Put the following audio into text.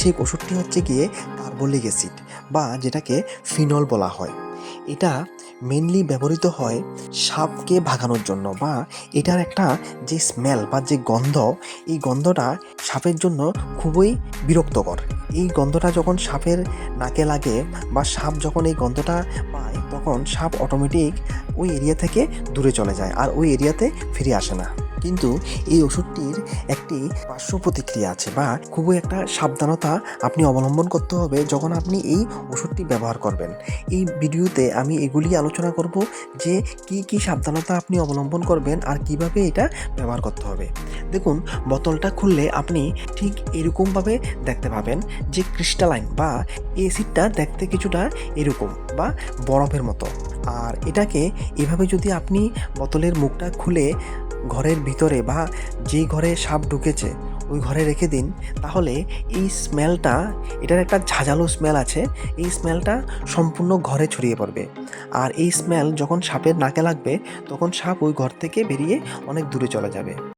সেই ওষুধটি হচ্ছে গিয়ে কার্বলিক অ্যাসিড বা যেটাকে ফিনল বলা হয়। এটা মেনলি ব্যবহৃত হয় সাপকে ভাগানোর জন্য বা এটার একটা যে স্মেল বা যে গন্ধ, এই গন্ধটা সাপের জন্য খুবই বিরক্তকর। এই গন্ধটা যখন সাপের নাকে লাগে বা সাপ যখন এই গন্ধটা পায়, তখন সাপ অটোমেটিক ওই এরিয়া থেকে দূরে চলে যায় আর ওই এরিয়াতে ফিরে আসে না। কিন্তু এই ওষুধটির একটি পার্শ্ব প্রতিক্রিয়া আছে বা খুবই একটা সাবধানতা আপনি অবলম্বন করতে হবে যখন আপনি এই ওষুধটি ব্যবহার করবেন। এই ভিডিওতে আমি এগুলি আলোচনা করব যে কি কি সাবধানতা আপনি অবলম্বন করবেন আর কীভাবে এটা ব্যবহার করতে হবে। দেখুন, বোতলটা খুললে আপনি ঠিক এরকমভাবে দেখতে পাবেন যে ক্রিস্টালাইন বা এসিডটা দেখতে কিছুটা এরকম বা বরফের মতো। আর এটাকে এভাবে যদি আপনি বোতলের মুখটা খুলে ঘরের ভিতরে বা যেই ঘরে সাপ ঢুকেছে, ওই ঘরে রেখে দিন। তাহলে এই স্মেলটা, এটার একটা ঝাঁঝালো স্মেল আছে, এই স্মেলটা সম্পূর্ণ ঘরে ছড়িয়ে পড়বে। আর এই স্মেল যখন সাপের নাকে লাগবে, তখন সাপ ওই ঘর থেকে বেরিয়ে অনেক দূরে চলে যাবে।